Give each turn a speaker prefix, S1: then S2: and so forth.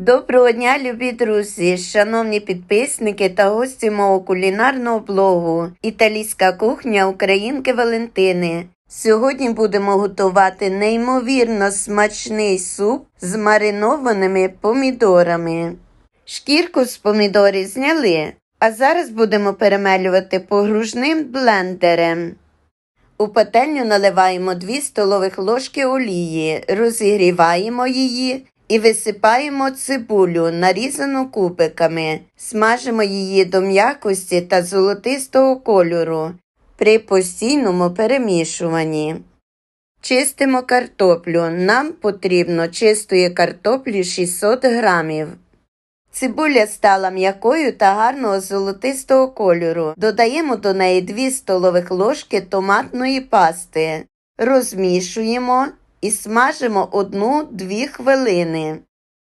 S1: Доброго дня, любі друзі, шановні підписники та гості мого кулінарного блогу Італійська кухня Українки Валентини. Сьогодні будемо готувати неймовірно смачний суп з маринованими помідорами. Шкірку з помідорів зняли, а зараз будемо перемелювати погружним блендером. У пательню наливаємо 2 столових ложки олії, розігріваємо її і висипаємо цибулю, нарізану кубиками. Смажимо її до м'якості та золотистого кольору при постійному перемішуванні. Чистимо картоплю. Нам потрібно чистої картоплі 600 грамів. Цибуля стала м'якою та гарного золотистого кольору. Додаємо до неї 2 столових ложки томатної пасти. Розмішуємо і смажимо 1-2 хвилини.